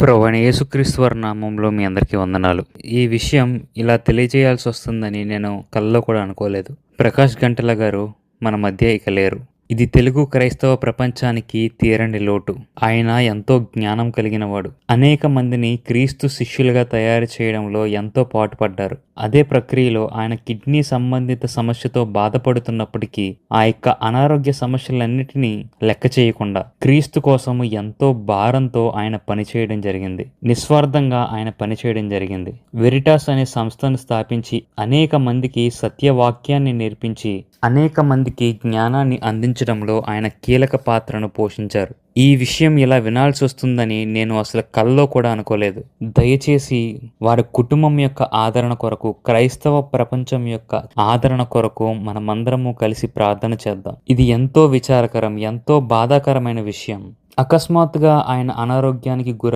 ప్రవణ యేసుక్రీశ్వర నామంలో మీ అందరికీ వందనాలు. ఈ విషయం ఇలా తెలియజేయాల్సి వస్తుందని నేను కల్లో కూడా అనుకోలేదు. ప్రకాష్ గంటల గారు మన మధ్య ఇక లేరు. ఇది తెలుగు క్రైస్తవ ప్రపంచానికి తీరని లోటు. ఆయన ఎంతో జ్ఞానం కలిగినవాడు. అనేక మందిని క్రీస్తు శిష్యులుగా తయారు చేయడంలో ఎంతో పాటుపడ్డారు. అదే ప్రక్రియలో ఆయన కిడ్నీ సంబంధిత సమస్యతో బాధపడుతున్నప్పటికీ ఆ యొక్క అనారోగ్య సమస్యలన్నిటినీ లెక్క చేయకుండా క్రీస్తు కోసము ఎంతో భారంతో ఆయన పనిచేయడం జరిగింది. నిస్వార్థంగా ఆయన పనిచేయడం జరిగింది. వెరిటాస్ అనే సంస్థను స్థాపించి అనేక మందికి సత్యవాక్యాన్ని నేర్పించి అనేక మందికి జ్ఞానాన్ని అందించడంలో ఆయన కీలక పాత్రను పోషించారు. ఈ విషయం ఇలా వినాల్సి వస్తుందని నేను అసలు కల్లో కూడా అనుకోలేదు. దయచేసి వారి కుటుంబం యొక్క ఆదరణ కొరకు క్రైస్తవ ప్రపంచం యొక్క ఆదరణ కొరకు మనమందరము కలిసి ప్రార్థన చేద్దాం. ఇది ఎంతో విచారకరం ఎంతో బాధాకరమైన విషయం. అకస్మాత్తుగా ఆయన అనారోగ్యానికి గుర